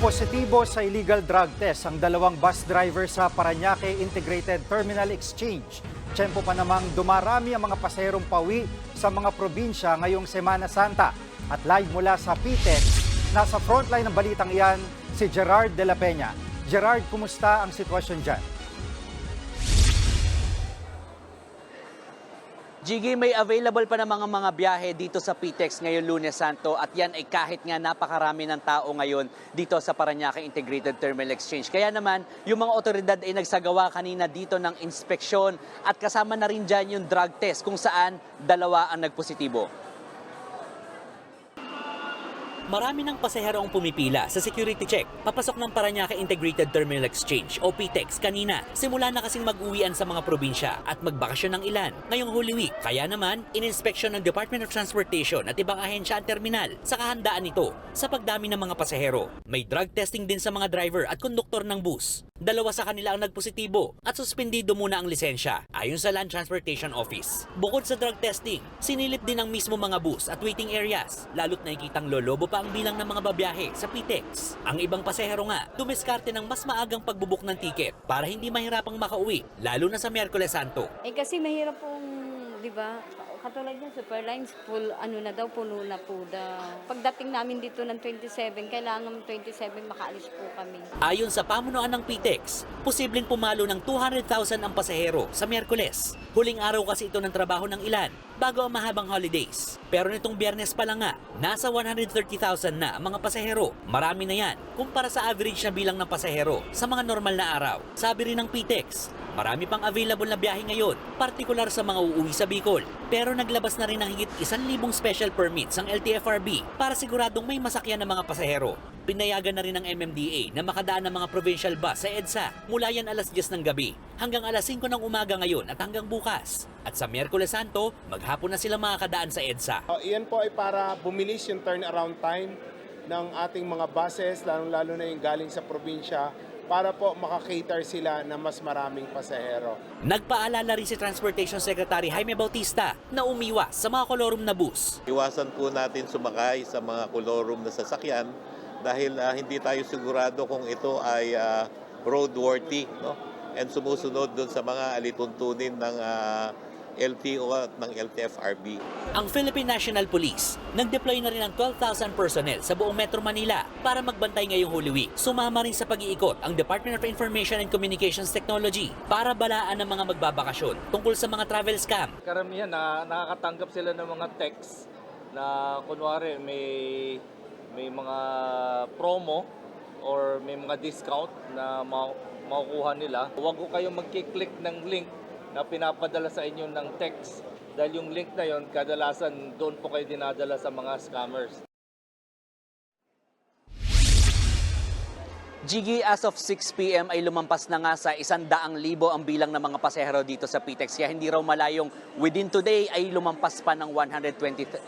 Positibo sa illegal drug test ang dalawang bus driver sa Paranaque Integrated Terminal Exchange. Tiyempo pa namang dumarami ang mga paserong pauwi sa mga probinsya ngayong Semana Santa. At live mula sa PTEX, nasa frontline ng balitang iyan si Gerard de la Peña. Gerard, kumusta ang sitwasyon dyan? Jiggy, may available pa ng mga mga biyahe dito sa PTEX ngayon Lunes Santo at yan ay kahit nga napakarami ng tao ngayon dito sa Paranaque Integrated Terminal Exchange. Kaya naman, yung mga otoridad ay nagsagawa kanina dito ng inspeksyon at kasama na rin dyan yung drug test kung saan dalawa ang nagpositibo. Marami ng pasahero ang pumipila sa security check papasok ng Paranaque Integrated Terminal Exchange o PTEX kanina. Simula na kasing mag-uwian sa mga probinsya at magbakasyon ng ilan ngayong Holy Week. Kaya naman, ininspeksyon ng Department of Transportation at ibang ahensya ang terminal sa kahandaan nito sa pagdami ng mga pasahero. May drug testing din sa mga driver at konduktor ng bus. Dalawa sa kanila ang nagpositibo at suspendido muna ang lisensya ayon sa Land Transportation Office. Bukod sa drug testing, sinilip din ang mismo mga bus at waiting areas, lalo't nakikitang lolobo pa ang bilang ng mga babiyahe sa PTEX. Ang ibang pasahero nga, dumiskarte ng mas maagang pagbubuk ng tiket para hindi mahirapang makauwi, lalo na sa Miyerkules Santo. Eh kasi mahirap pong, di ba, katulad niya, Superlines, full, ano na daw, puno na po daw. Pagdating namin dito ng 27, kailangan 27 makaalis po kami. Ayon sa pamunuan ng PTEX, posibleng pumalo ng 200,000 ang pasahero sa Miyerkules. Huling araw kasi ito ng trabaho ng ilan bago ang mahabang holidays. Pero nitong biyernes pa lang nga, nasa 130,000 na ang mga pasahero. Marami na yan kumpara sa average na bilang ng pasahero sa mga normal na araw. Sabi rin ng PTEX, marami pang available na biyahe ngayon, partikular sa mga uuwi sa Bicol. Pero naglabas na rin ng higit 1,000 special permits ang LTFRB para siguradong may masakyan ng mga pasahero. Pinayagan na rin ng MMDA na makadaan ng mga provincial bus sa EDSA mula yan alas 10 ng gabi hanggang alas 5 ng umaga ngayon at hanggang bukas. At sa Miyerkules Santo, maghapon na sila makakadaan sa EDSA. Uh, iyan po ay para bumilis yung turnaround time ng ating mga buses, lalong-lalo na yung galing sa probinsya, para po makakater sila na mas maraming pasahero. Nagpaalala rin si Transportation Secretary Jaime Bautista na umiwas sa mga kolorum na bus. Iwasan po natin sumakay sa mga kolorum na sasakyan dahil ah, hindi tayo sigurado kung ito ay ah, roadworthy no? and sumusunod doon sa mga alituntunin ng ah, LTO at ng LTFRB. Ang Philippine National Police nag-deploy na rin ng 12,000 personnel sa buong Metro Manila para magbantay ngayong Holy Week. Sumama rin sa pag-iikot ang Department of Information and Communications Technology para balaan ng mga magbabakasyon tungkol sa mga travel scam. karamihan na nakakatanggap sila ng mga text na kunwari may may mga promo or may mga discount na ma- makukuha nila. Huwag ko kayong magkiklik ng link na pinapadala sa inyo ng text dahil yung link na yon kadalasan doon po kayo dinadala sa mga scammers. Jiggy, as of 6 p.m. ay lumampas na nga sa 100,000 ang bilang ng mga pasahero dito sa PTEX. Kaya hindi raw malayong within today ay lumampas pa ng 120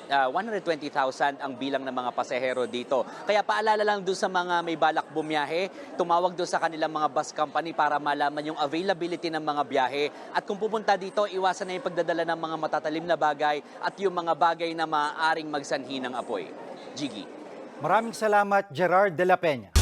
ah, 120,000 ang bilang ng mga pasahero dito. Kaya paalala lang doon sa mga may balak bumiyahe, tumawag doon sa kanilang mga bus company para malaman yung availability ng mga biyahe. At kung pupunta dito, iwasan na yung pagdadala ng mga matatalim na bagay at yung mga bagay na maaaring magsanhi ng apoy. Jiggy. Maraming salamat, Gerard de la Peña.